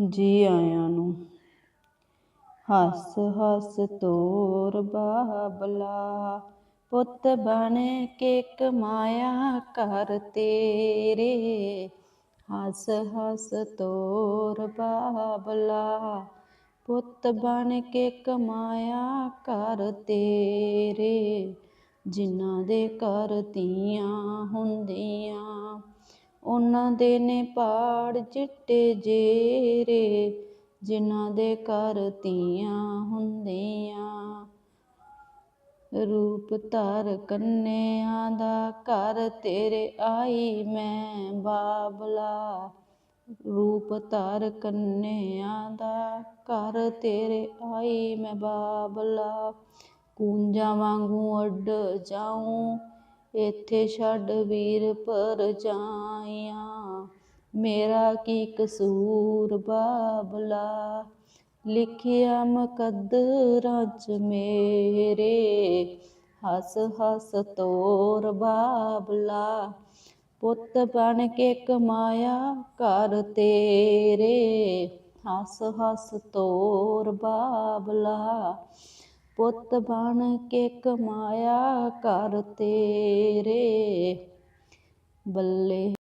ਜੀ ਆਇਆਂ ਨੂੰ। ਹੱਸ ਹੱਸ ਤੋਰ ਬਾਬਲਾ, ਪੁੱਤ ਬਣ ਕੇ ਕਮਾਇਆ ਕਰ ਤੇਰੇ। ਹੱਸ ਹੱਸ ਤੋਰ ਬਾਬਲਾ, ਪੁੱਤ ਬਣ ਕੇ ਕਮਾਇਆ ਕਰ ਤੇਰੇ। ਜਿਨ੍ਹਾਂ ਦੇ ਘਰ ਧੀਆਂ ਹੁੰਦੀਆਂ ਉਹਨਾਂ ਦੇ ਨੇ ਪਾੜ ਚਿੱਟੇ ਜੇਰੇ, ਜਿਨ੍ਹਾਂ ਦੇ ਘਰ ਧੀਆਂ ਹੁੰਦੀਆਂ। ਰੂਪ ਧਰ ਕੰਨਿਆਂ ਦਾ ਘਰ ਤੇਰੇ ਆਈ ਮੈਂ ਬਾਬਲਾ। ਰੂਪ ਧਰ ਕੰਨਿਆਂ ਦਾ ਘਰ ਤੇਰੇ ਆਈ ਮੈਂ ਬਾਬਲਾ। ਕੂੰਜਾਂ ਵਾਂਗੂ ਅੱਡ ਜਾਉਂ ਇੱਥੇ ਛੱਡ ਵੀਰ ਪਰ ਜਾਈਆਂ। ਮੇਰਾ ਕੀ ਕਸੂਰ ਬਾਬਲਾ? ਲਿਖਿਆ ਮੁਕੱਦਰਾਂ ਚ ਮੇਰੇ। ਹੱਸ ਹੱਸ ਤੋਰ ਬਾਬਲਾ। ਪੁੱਤ ਬਣ ਕੇ ਕਮਾਇਆ ਕਰ ਤੇਰੇ। ਹੱਸ ਹੱਸ ਤੋਰ ਬਾਬਲਾ। ਪੁੱਤ ਬਣ ਕੇ ਕਮਾਇਆ ਕਰ ਤੇਰੇ। ਬੱਲੇ